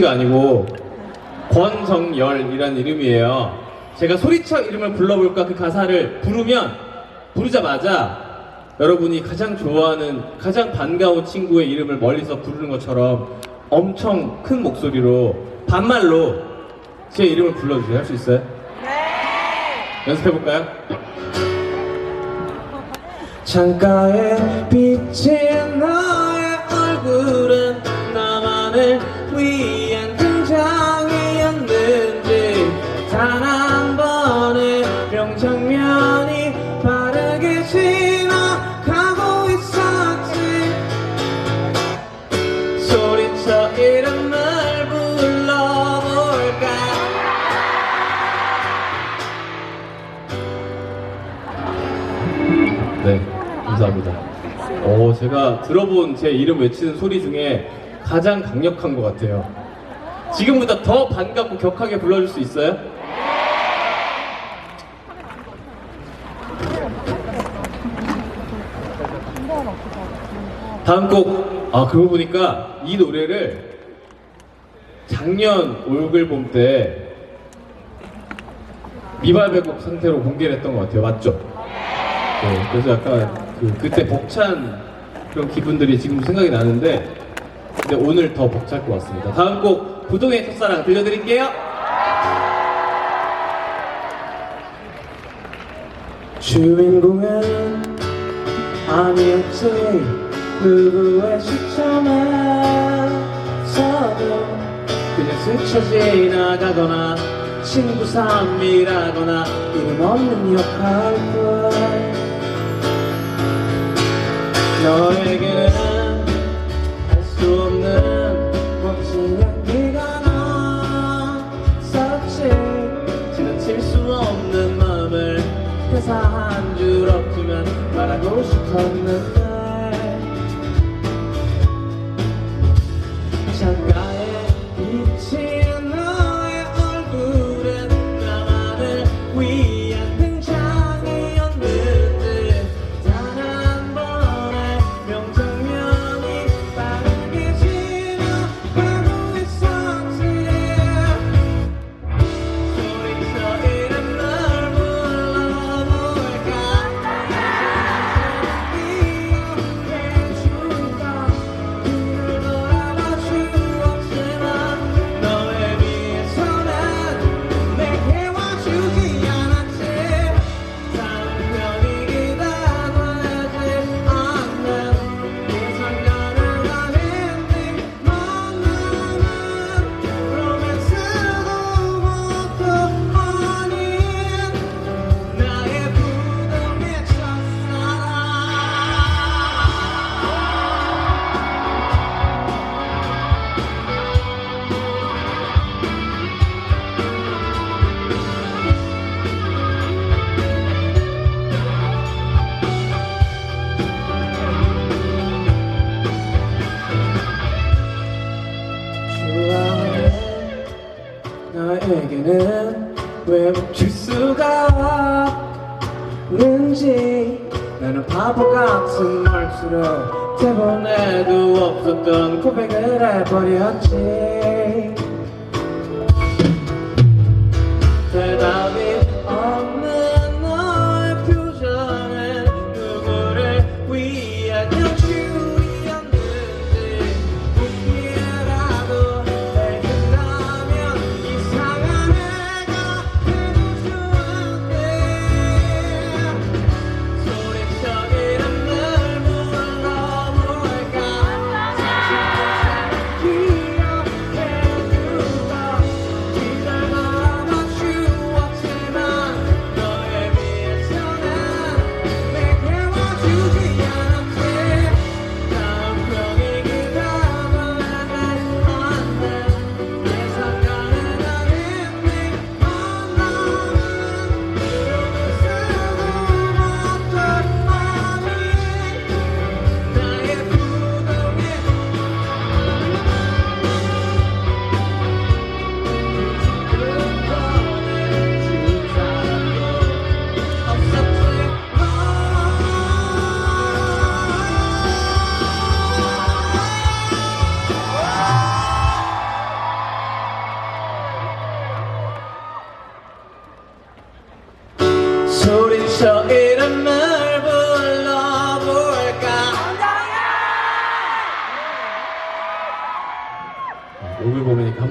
가 아니고 권정열이라는 이름이에요. 제가 소리쳐 이름을 불러볼까 그 가사를 부르면 부르자마자 여러분이 가장 좋아하는 가장 반가운 친구의 이름을 멀리서 부르는 것처럼 엄청 큰 목소리로 반말로 제 이름을 불러주세요. 할 수 있어요? 네. 연습해 볼까요? 창가에 비친 너 장면이 빠르게 지나가고 있었지 소리쳐 이름을 불러볼까 네, 감사합니다. 오, 제가 들어본 제 이름 외치는 소리 중에 가장 강력한 것 같아요. 지금보다 더 반갑고 격하게 불러줄 수 있어요? 다음 곡, 아, 그러고 보니까 이 노래를 작년 올글봄 때 미발배곡 상태로 공개를 했던 것 같아요. 맞죠? 네, 그래서 약간 그, 그때 벅찬 그런 기분들이 지금 생각이 나는데 근데 오늘 더 벅찰 것 같습니다. 다음 곡 부동의 첫사랑 들려드릴게요. 주인공은 아니었지 누구의 시점에서도 그냥 스쳐 지나가거나 친구 삼이라거나 이름 없는 역할뿐 너에게는 멈출 수가 없는지 나는 바보 같은 말투로 대본에도 없었던 고백을 해버렸지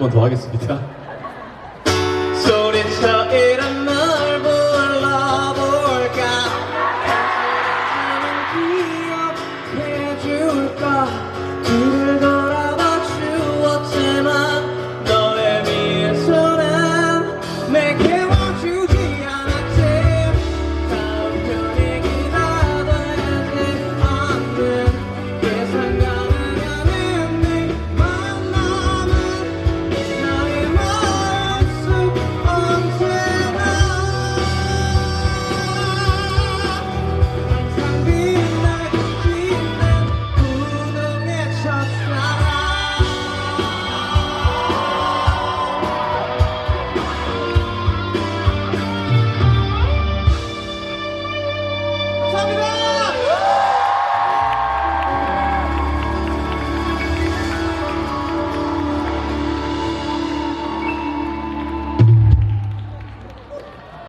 번 더 하겠습니다.